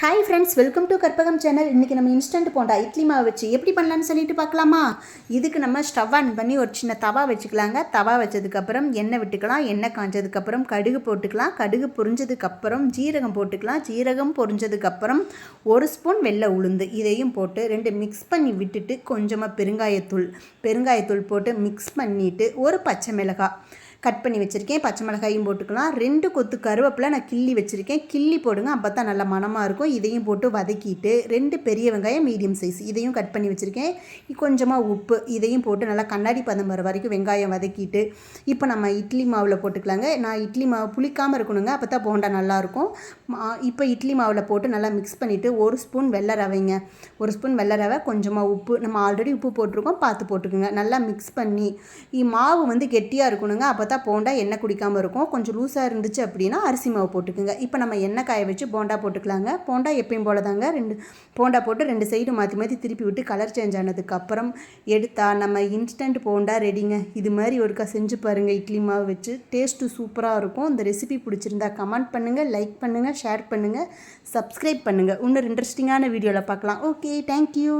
Hi friends welcome to Karpagam channel இன்றைக்கி நம்ம instant bonda idli மாவு வச்சு எப்படி பண்ணலான்னு சொல்லிட்டு பார்க்கலாமா? இதுக்கு நம்ம ஸ்டவ் ஆன் பண்ணி ஒரு சின்ன தவா வச்சுக்கலாங்க. தவா வச்சதுக்கப்புறம் எண்ணெய் விட்டுக்கலாம் எண்ணெய் காஞ்சதுக்கப்புறம் கடுகு போட்டுக்கலாம். கடுகு பொரிஞ்சதுக்கப்புறம் ஜீரகம் போட்டுக்கலாம். ஜீரகம் பொரிஞ்சதுக்கப்புறம் ஒரு ஸ்பூன் வெள்ளை உளுந்து இதையும் போட்டு ரெண்டு மிக்ஸ் பண்ணி விட்டுட்டு கொஞ்சமாக பெருங்காயத்தூள் பெருங்காயத்தூள் போட்டு மிக்ஸ் பண்ணிவிட்டு ஒரு பச்சை மிளகாய். கட் பண்ணி வச்சுருக்கேன். பச்சை மிளகாயும் போட்டுக்கலாம். ரெண்டு கொத்து கருவேப்பிலை நான் கிள்ளி வச்சுருக்கேன். கிள்ளி போடுங்க. அப்போ தான் நல்லா மணமாக இருக்கும். இதையும் போட்டு வதக்கிட்டு ரெண்டு பெரிய வெங்காயம் மீடியம் சைஸ் இதையும் கட் பண்ணி வச்சுருக்கேன். கொஞ்சமாக உப்பு இதையும் போட்டு நல்லா கண்ணாடி பதம் வர வரைக்கும் வெங்காயம் வதக்கிட்டு இப்போ நம்ம இட்லி மாவில் போட்டுக்கலாங்க. நான் இட்லி மாவு புளிக்காமல் இருக்கணுங்க. அப்போ தான் போண்டா நல்லாயிருக்கும் இப்போ இட்லி மாவில் போட்டு நல்லா மிக்ஸ் பண்ணிவிட்டு ஒரு ஸ்பூன் வெள்ளை ரவைங்க. ஒரு ஸ்பூன் வெள்ளை ரவை கொஞ்சமாக உப்பு. நம்ம ஆல்ரெடி உப்பு போட்டிருக்கோம். பார்த்து போட்டுக்கோங்க. நல்லா மிக்ஸ் பண்ணி மாவு வந்து கெட்டியாக இருக்கணுங்க. அப்போ பார்த்தா போண்டா எண்ணெய் குடிக்காமல் இருக்கும். கொஞ்சம் லூஸாக இருந்துச்சு அப்படின்னா அரிசி மாவு போட்டுக்குங்க. இப்போ நம்ம எண்ணெய் காய வச்சு போண்டா போட்டுக்கலாங்க. போண்டா எப்பயும் போல தாங்க ரெண்டு போண்டா போட்டு ரெண்டு சைடு மாற்றி மாற்றி திருப்பி விட்டு கலர் சேஞ்ச் ஆனதுக்கப்புறம் எடுத்தா நம்ம இன்ஸ்டன்ட் போண்டா ரெடிங்க இது மாதிரி ஒருக்கா செஞ்சு பாருங்கள் இட்லி மாவு வச்சு டேஸ்ட்டு சூப்பராக இருக்கும். இந்த ரெசிபி பிடிச்சிருந்தா கமெண்ட் பண்ணுங்கள் லைக் பண்ணுங்கள் ஷேர் பண்ணுங்கள் சப்ஸ்கிரைப் பண்ணுங்கள் இன்னொரு இன்ட்ரெஸ்டிங்கான வீடியோவில் பார்க்கலாம். Okay thank you